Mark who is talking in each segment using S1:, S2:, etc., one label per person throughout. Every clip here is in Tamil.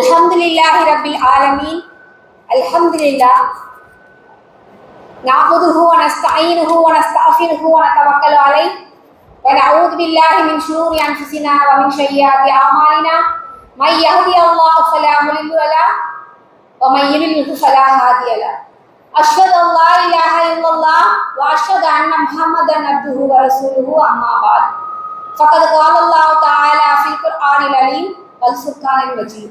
S1: الحمد لله رب العالمين الحمد لله نعبده ونستعينه ونستغفره ونتوكل عليه ونعوذ بالله من شرور انفسنا ومن سيئات اعمالنا من يهدي الله فلا مضل له ومن يضلل فلا هادي له أشهد أن لا إله إلا الله وأشهد أن محمدا عبده ورسوله أما بعد فقد قال الله تعالى في القرآن العليم والفرقان المجيد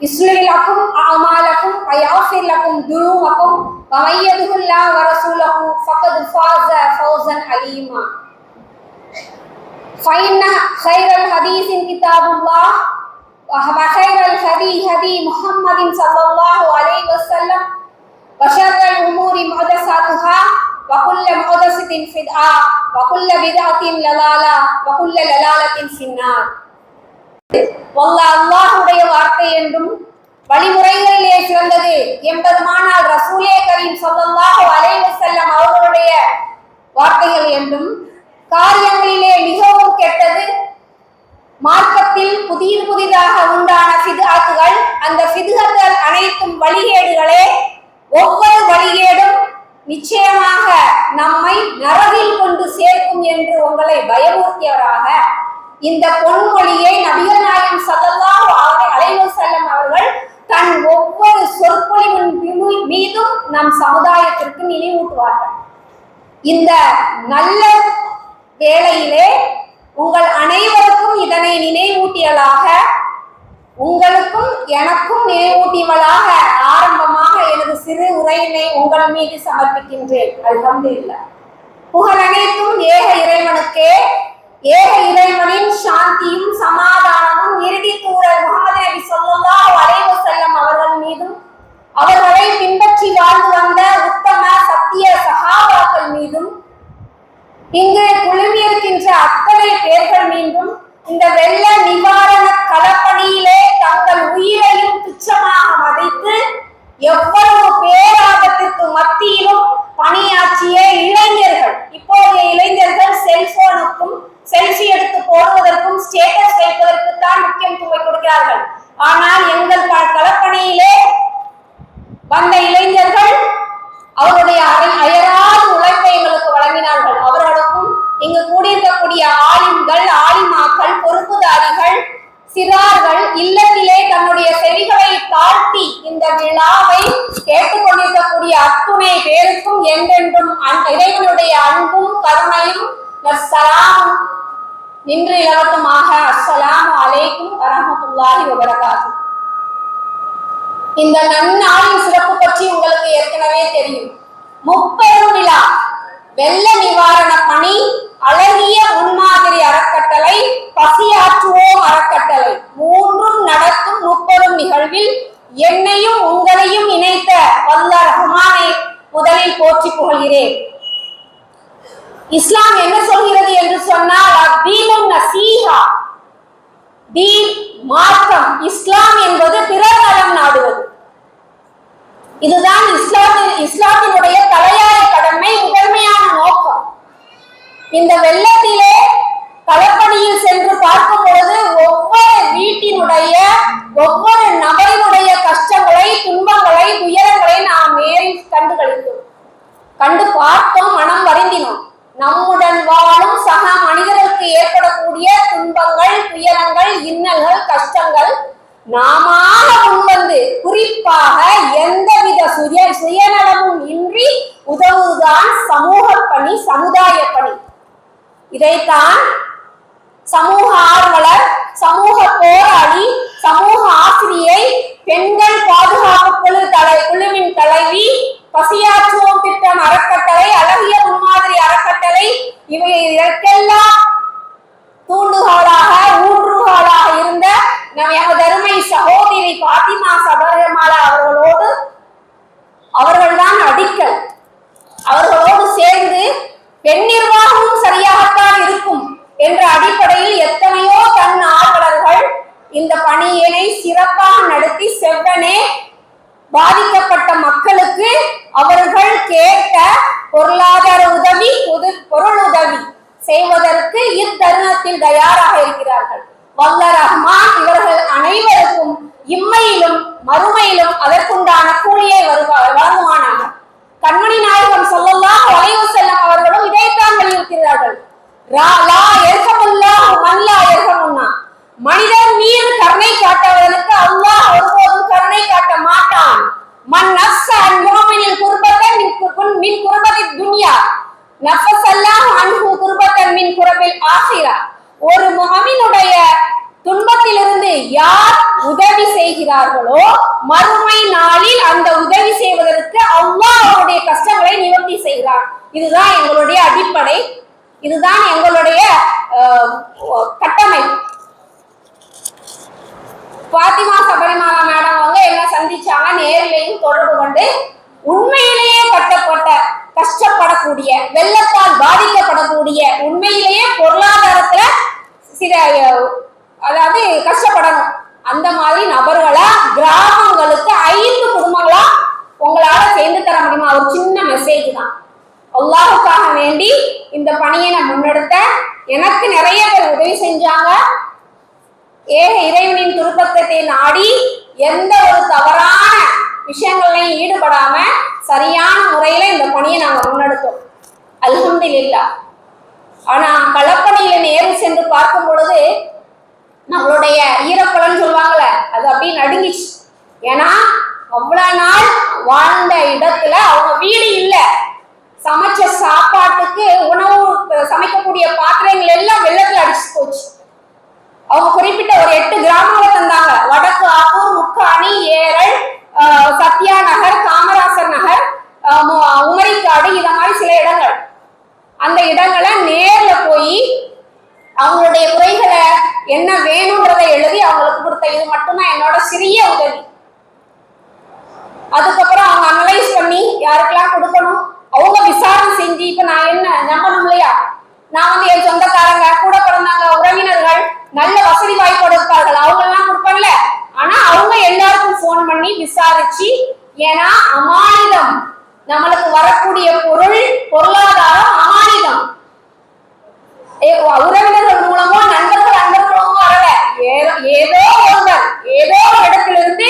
S1: يصلح لكم أعمالكم ويغفر لكم ذنوبكم ومن يطع الله ورسوله فقد فاز فوزا عليما فإن خير الحديث كتاب الله وخير الهدي هدي محمد صلى الله عليه وسلم وشر الأمور محدثاتها وكل محدثة بدعة وكل بدعة ضلالة وكل ضلالة في النار வல்ல அல்லாஹுடைய வார்த்தை என்றும் வழிமுறைகளிலே சிறந்தது எம்பெருமானால் ரசூலே கரீம் ஸல்லல்லாஹு அலைவு செல்லம் அவர்களுடைய வார்த்தைகள் என்றும் காரியங்களிலே மிகவும் கெட்டது மார்க்கத்தில் புதிய புதிதாக உண்டான ஃபித்ஆத்துகள் அந்த சிதுகங்கள் அனைத்தும் வழிகேடுகளே. ஒவ்வொரு வழிகேடும் நிச்சயமாக நம்மை நரகில் கொண்டு சேர்க்கும் என்று உங்களை பயமுறுத்தியவராக இந்த பொன்மொழியை நபிகள் நாயகம் ஸல்லல்லாஹு அலைஹி வஸல்லம் அவர்கள் தன் ஒவ்வொரு சொற்பொழிவின் மீதும் நம் சமுதாயத்திற்கு நினைவூட்டுவார்கள். இந்த நல்ல வேளையிலே உங்கள் அனைவருக்கும் இதனை நினைவூட்டியலாக உங்களுக்கும் எனக்கும் நினைவூட்டியவளாக ஆரம்பமாக எனது சிறு உரையினை உங்கள் மீது சமர்ப்பிக்கின்றேன். அல்ஹம்துலில்லாஹ். புகழ் அனைத்தும் ஏக இறைவனுக்கே ஏக இறைவனின் சாந்தியும் சமாதானமும் இறுதி தூரர் முகமது நபி ஸல்லல்லாஹு அலைஹி செல்லம் அவர்கள் மீதும் அவர்களை பின்பற்றி வாழ்ந்து வந்த உத்தம சத்திய சகாபாக்கள் மீதும் இங்கு குழுமியிருக்கின்ற அத்தனை பேர்கள் மீண்டும் இந்த வெள்ள நிவாரண களப்பணியிலே தங்கள் உயிரையும் துச்சமாக மதித்து எவ்வளவு பேராபத்திற்கு மத்தியிலும் பணியாற்றிய இளைஞர்கள் இப்போதைய இளைஞர்கள் செல்போனுக்கும் செல்ஃபி எடுத்து போடுவதற்கு என்றென்றும் இறைவனுடைய அன்பும் கருணையும் சலாமும் நின்று இலவட்டமாக அஸ்ஸலாமு அலைக்கும் வரஹ்மத்துல்லாஹி வபரகாத்துஹு இந்த நன்னாளின் சிறப்பு பற்றி உங்களுக்கு ஏற்கனவே தெரியும். முப்பெரும் விழா வெள்ள நிவாரண பணி அழகிய முன்மாதிரி அறக்கட்டளை பசியாற்றுவோம் அறக்கட்டளை மூன்றும் நடத்தும் முப்பெரும் நிகழ்வில் என்னையும் உங்களையும் இணைத்த வல்ல ரஹ்மானை முதலில் போற்றி புகழ்கிறேன் இஸ்லாம் என்ன சொல்கிறது என்று சொன்னால் அத்தீனும் நசீஹா தீன் மார்க்கம் இஸ்லாம் என்பது பிறர் நலம் நாடுவது. இதுதான் இஸ்லாத்தின் இஸ்லாத்தினுடைய தலையாய கடமை முதன்மையான நோக்கம். இந்த வெள்ளத்திலே களப்பணியில் சென்று பார்க்கும் பொழுது ஒவ்வொரு வீட்டினுடைய ஒவ்வொரு நபரினுடைய கஷ்டங்களை துன்பங்களை துயரங்களை நாம் நேரில் கண்டு கழித்தோம் கண்டு பார்த்தோம் மனம் வருந்தினோம். நம்முடன் வாழும் சக மனிதர்களுக்கு ஏற்படக்கூடிய துன்பங்கள் துயரங்கள் இன்னல்கள் கஷ்டங்கள் நாம முன்வந்து குறிப்பாக எந்தவித சுய சுயநலமும் இன்றி உதவுதான் சமூக பணி சமுதாய பணி. இதைத்தான் சமூக ஆர்வலர் சமூக போராளி சமூக ஆசிரியை பெண்கள் பாதுகாப்பு குழு தலை குழுவின் தலைவி பசியாற்றுவோம் திட்டம் அறக்கட்டளை அழகிய முன்மாதிரி அறக்கட்டளை இவை இதற்கெல்லாம் தூண்டுகோலாக என்ற அடிப்படையில் எத்தனையோ தன் ஆர்வலர்கள் இந்த பணியினை சிறப்பாக நடத்தி செவ்வனே பாதிக்கப்பட்ட மக்களுக்கு அவர்கள் கேட்ட பொருளாதார உதவி பொருள் உதவி செய்வதற்கு இத்தருணத்தில் தயாராக இருக்கிறார்கள். வல்ல ரஹ்மான் இவர்கள் அனைவருக்கும் இம்மையிலும் மறுமையிலும் அதற்குண்டான கூலியை வழங்குவானாக. கண்மணி நாயகம் சொல்லலாம் வளைவு செல்லும் அவர்களும் இதைத்தான் வலியுறுத்தினார்கள். ரா- மனிதன் மீது கருணை காட்டவர்களுக்கு அல்லாஹ் ஒருபோதும் கருணை காட்ட மாட்டான் மன் நஃப்ஸ அன் முஹம்மினில் குர்பத்தன் மின் குர்பன் மின் குர்பத்தி துன்யா நஃபஸல்லாஹு அன்ஹு குர்பத்தன் மின் குர்பில் ஆখিরা ஒரு முஹமினுடைய துன்பத்திலிருந்து யார் உதவி செய்கிறார்களோ மறுமை நாளில் அந்த உதவி செய்வதற்கு அல்லாஹ் அவருடைய கஷ்டங்களை நிவர்த்தி செய்கிறார் இதுதான் எங்களுடைய அடிப்படை இதுதான் எங்களுடைய கட்டமை கட்டமைப்பு பாத்திமா சபரிமாலா மேடம் அவங்க என்ன சந்திச்சாங்க? நேரிலையும் தொடர்பு கொண்டு உண்மையிலேயே கட்டப்பட்ட கஷ்டப்படக்கூடிய வெள்ளத்தால் பாதிக்கப்படக்கூடிய உண்மையிலேயே பொருளாதாரத்துல சில அதாவது கஷ்டப்படணும். அந்த மாதிரி நபர்களா கிராமங்களுக்கு ஐந்து குடும்பங்களா உங்களால சேர்ந்து தர முடியுமா? ஒரு சின்ன மெசேஜ் தான். அல்லாஹுக்காக வேண்டி இந்த பணியை நான் முன்னெடுத்த எனக்கு நிறைய பேர் உதவி செஞ்சாங்க. ஏக இறைவனின் துருப்பத்தை நாடி எந்த ஒரு தவறான விஷயங்களையும் ஈடுபடாம சரியான முறையில இந்த பணியை நாங்க முன்னெடுத்தோம். அல்ஹம்துலில்லாஹ். ஆனா களப்பணியில நேரில் சென்று பார்க்கும் பொழுது நம்மளுடைய ஈரப்பழம்னு சொல்லுவாங்கல்ல அது அப்படியே நடுங்கிச்சு ஏன்னா அவ்வளவு நாள் வாழ்ந்த இடத்துல அவங்க வீடு இல்லை. சமைச்ச சாப்பாட்டுக்கு உணவு சமைக்கக்கூடிய பாத்திரங்கள் எல்லாம் வெள்ளத்துல அடிச்சு போச்சு. அவங்க குறிப்பிட்ட ஒரு எட்டு கிராமங்களை தந்தாங்க. வடக்கு ஆப்பூர் முக்காணி ஏரல் சத்யா நகர் காமராசர் நகர் உமரிக்காடு இத மாதிரி சில இடங்கள். அந்த இடங்களை நேர்ல போய் அவங்களுடைய குறைகளை என்ன வேணும்ன்றதை எழுதி அவங்களுக்கு கொடுத்த. இது மட்டும்தான் என்னோட சிறிய உதவி. அதுக்கப்புறம் அவங்க அனலைஸ் பண்ணி யாருக்கெல்லாம் கொடுக்கணும்? அவங்க விசாரணை செஞ்சு இப்ப நான் என்ன நம்பணும் இல்லையா? நான் வந்து என் சொந்தக்காரங்க கூட பிறந்தாங்க உறவினர்கள் நல்ல வசதி வாய்ப்போடு இருப்பார்கள். அவங்க எல்லாம் கொடுப்பாங்கல்ல ஆனா அவங்க எல்லாருக்கும் ஃபோன் பண்ணி விசாரிச்சு ஏன்னா அமானிதம். நம்மளுக்கு வரக்கூடிய பொருள் பொருளாதாரம் அமானிதம். உறவினர்கள் மூலமோ நண்பர்கள் அன்பர்களும் வரல. ஏ- ஏதோ ஒருவர் ஏதோ ஒரு இடத்திலிருந்து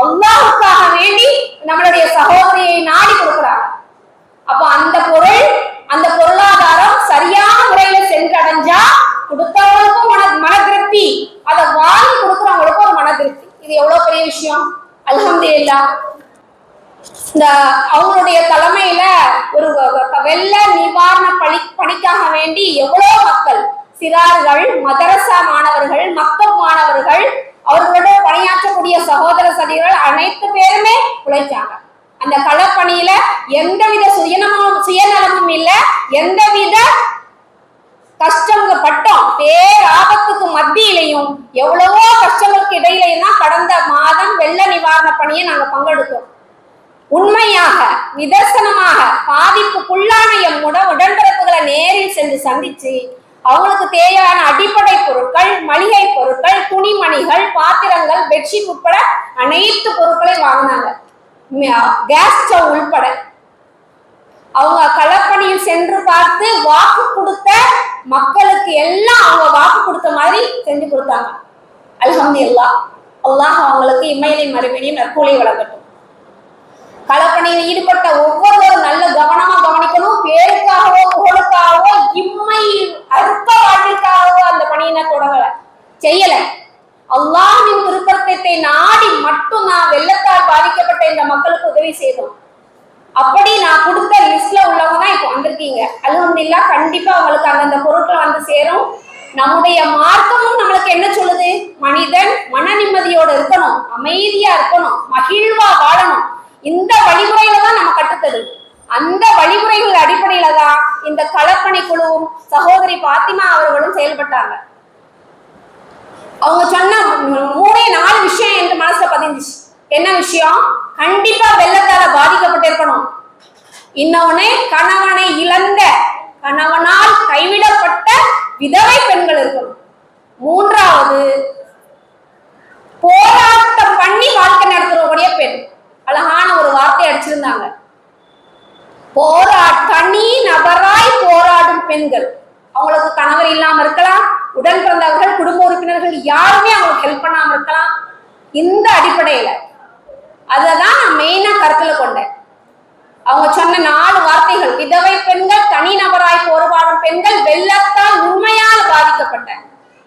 S1: அல்லாவுக்காக வேண்டி நம்மளுடைய சகோதரியை நாடி கொடுக்கிறாங்க அப்ப அந்த பொருள் அந்த பொருளாதாரம் சரியான முறையில சென்றடைஞ்சா கொடுத்தவங்களுக்கும் மன மன திருப்தி அதை வாங்கி கொடுக்குறவங்களுக்கும் ஒரு மன திருப்தி இது எவ்வளவு பெரிய விஷயம்? அல்ஹம்துலில்லாஹ் இந்த அவங்களுடைய தலைமையில ஒரு வெள்ள நிவாரண பணி பணிக்காக வேண்டி எவ்வளவு மக்கள்? சிறார்கள் மதரசா மாணவர்கள் மக்கள் மாணவர்கள் அவர்களோட பணியாற்றக்கூடிய சகோதர சதிகள் அனைத்து பேருமே உழைச்சாங்க. அந்த களப்பணியில எந்தவித சுயநலமும் சுயநலமும் இல்ல. எந்தவித கஷ்டங்கள் பட்டோம் பேராபத்துக்கு மத்தியிலையும் எவ்வளவோ கஷ்டங்களுக்கு இடையிலையும் தான் கடந்த மாதம் வெள்ள நிவாரண பணியை நாங்க பங்கெடுத்தோம். உண்மையாக நிதர்சனமாக பாதிப்புக்குள்ளான எம் உட உடன்பிறப்புகளை நேரில் சென்று சந்திச்சு அவங்களுக்கு தேவையான அடிப்படை பொருட்கள் மளிகை பொருட்கள் துணிமணிகள் பாத்திரங்கள் பெட்ஷீட் உட்பட அனைத்து பொருட்களையும் வாங்கினாங்க. கேஸ் ஸ்டவ் உள்பட. அவங்க களப்பணியில் சென்று பார்த்து வாக்கு கொடுத்த மக்களுக்கு எல்லாம் அவங்க வாக்கு கொடுத்த மாதிரி செஞ்சு கொடுத்தாங்க. அல்ஹம்துலில்லாஹ். அல்லாஹ் அவங்களுக்கு இம்மையிலையும் மறுபடியும் நற்கூலி வழங்கட்டும். களப்பணியில் ஈடுபட்ட ஒவ்வொருவரும் நல்ல கவனமாக கவனிக்கணும் பேருக்காகவோ புகழுக்காகவோ இம்மை அற்ப வாழ்க்கைக்காகவோ அந்த பணியினை தொடங்கல செய்யல அல்லாஹ்வின் திருப்பத்தை நாடி மட்டும் நான் வெள்ளத்தால் பாதிக்கப்பட்ட இந்த மக்களுக்கு உதவி செய்தோம் அப்படி நான் கொடுத்த லிஸ்ட்ல உள்ளவங்க தான் இப்போ வந்திருக்கீங்க அல்ஹம்துலில்லாஹ் கண்டிப்பா உங்களுக்கு அந்தந்த பொருட்கள் வந்து சேரும் நம்முடைய மார்க்கமும் நம்மளுக்கு என்ன சொல்லுது மனிதன் மன நிம்மதியோட இருக்கணும் அமைதியா இருக்கணும் மகிழ்வா வாழணும். இந்த வழிமுறையில தான் நம்ம கற்றுத்தது அந்த வழிமுறைகள் அடிப்படையில தான் இந்த கலப்பணி குழுவும் சகோதரி பாத்திமா அவர்களும் செயல்பட்டாங்க. அவங்க சொன்ன மூணே நாலு விஷயம் என் மனசுல பதிஞ்சிச்சு. என்ன விஷயம்? கண்டிப்பா வெள்ளத்தால பாதிக்கப்பட்டிருக்கணும். இன்னொன்னு கணவனை இழந்த கணவனால் கைவிடப்பட்ட விதவை பெண்கள் இருக்கணும். பெண்கள். அவங்களுக்கு கணவர் இல்லாம இருக்கலாம் உடன் பிறந்தவர்கள் குடும்ப உறுப்பினர்கள் யாருமே அவங்களுக்கு ஹெல்ப் பண்ணாம இருக்கலாம். இந்த அடிப்படையில அததான் நான் மெயினா கருத்துல கொண்டேன். அவங்க சொன்ன நாலு வார்த்தைகள் விதவை பெண்கள் தனிநபராய் போராடும் பெண்கள் வெள்ளத்தால் உண்மையால் பாதிக்கப்பட்ட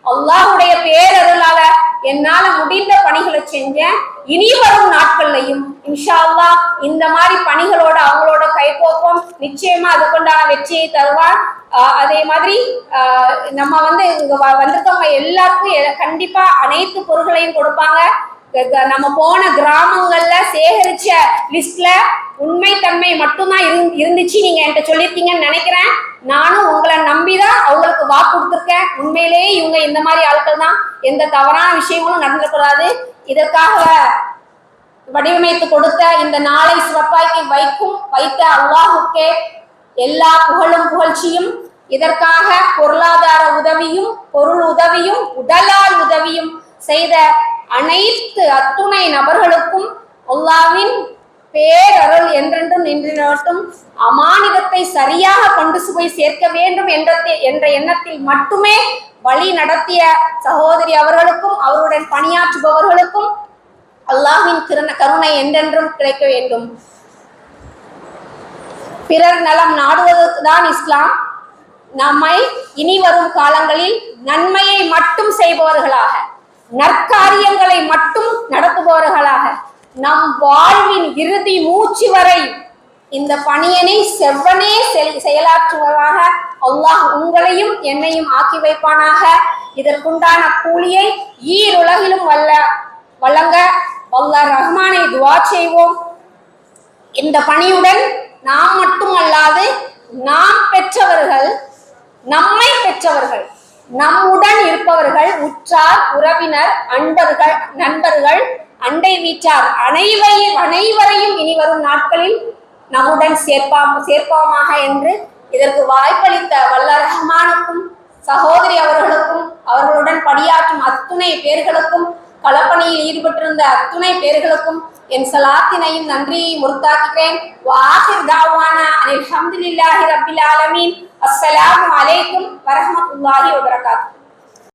S1: அல்லாஹுடைய பேரருளால என்னால முடிந்த பணிகளை செஞ்சேன். இனி வரும் நாட்கள்லையும் இன்ஷா அல்லாஹ் இந்த மாதிரி பணிகளோட அவங்களோட கைகோப்பம் நிச்சயமா அதுக்குண்டான வெற்றியை தருவார் அதே மாதிரி நம்ம வந்து இங்க வ- வந்திருக்கவங்க எல்லாருக்கும் கண்டிப்பா அனைத்து பொருட்களையும் கொடுப்பாங்க. க- நம்ம போன கிராமங்கள்ல சேகரிச்ச லிஸ்ட்ல உண்மைத்தன்மை மட்டும்தான் இருந்துச்சு நீங்க என்கிட்ட சொல்லியிருக்கீங்கன்னு நினைக்கிறேன். நானும் உங்களை நம்பிதான் அவங்களுக்கு வாக்கு கொடுத்துருக்கேன். உண்மையிலேயே இவங்க இந்த மாதிரி ஆட்கள் தான். எந்த தவறான விஷயங்களும் நடந்துடக்கூடாது. இதற்காக வடிவமைத்து கொடுத்த இந்த நாளை சிறப்பாக்கி வைக்கும் வைத்த அல்லாஹுக்கே எல்லா புகழும் புகழ்ச்சியும் இதற்காக பொருளாதார உதவியும் பொருள் உதவியும் உடலால் உதவியும் செய்த அனைத்து அத்துணை நபர்களுக்கும் அல்லாவின் பேரருள் என்றென்றும் நின்றும் அமானிதத்தை சரியாக கொண்டு போய் சேர்க்க வேண்டும் என்ற என்ற எண்ணத்தில் மட்டுமே வழி நடத்திய சகோதரி அவர்களுக்கும் அவருடன் பணியாற்றுபவர்களுக்கும் அல்லாஹின் கிருண கருணை என்றென்றும் கிடைக்க வேண்டும். பிறர் நலம் நாடுவதுதான் இஸ்லாம். நம்மை இனி வரும் காலங்களில் நன்மையை மட்டும் செய்பவர்களாக நற்காரியங்களை மட்டும் நடத்துபவர்களாக நம் வாழ்வின் இறுதி மூச்சு வரை இந்த பணியனை செவ்வனே செல்- செயலாற்றுவதாக அல்லாஹ் உங்களையும் என்னையும் ஆக்கி வைப்பானாக. இதற்குண்டான கூலியை ஈருலகிலும் வல்ல வழங்க வல்ல ரஹ்மானை துவா செய்வோம். இந்த பணியுடன் நாம் மட்டுமல்லாது நாம் பெற்றவர்கள் நம்மை பெற்றவர்கள் நம்முடன் இருப்பவர்கள் உற்றார் உறவினர் அன்பர்கள் நண்பர்கள் அண்டை வீட்டார் அனைவரையும் அனைவரையும் இனி வரும் நாட்களில் நம்முடன் சேர்ப்பாம் சேர்ப்போமாக என்று இதற்கு வாய்ப்பளித்த வல்ல ரஹ்மானுக்கும் சகோதரி அவர்களுக்கும் அவர்களுடன் பணியாற்றும் அத்துணை பேர்களுக்கும் களப்பணியில் ஈடுபட்டிருந்த அத்துணை பேர்களுக்கும் என் சலாத்தினையும் நன்றியை முறுத்தாக்குகிறேன் வாஹிர் தாவானா அல்ஹம்துலில்லாஹி ரபில் ஆலமீன். அஸ்ஸலாமு அலைக்கும் வரஹ்மத்துல்லாஹி வபரகாத்து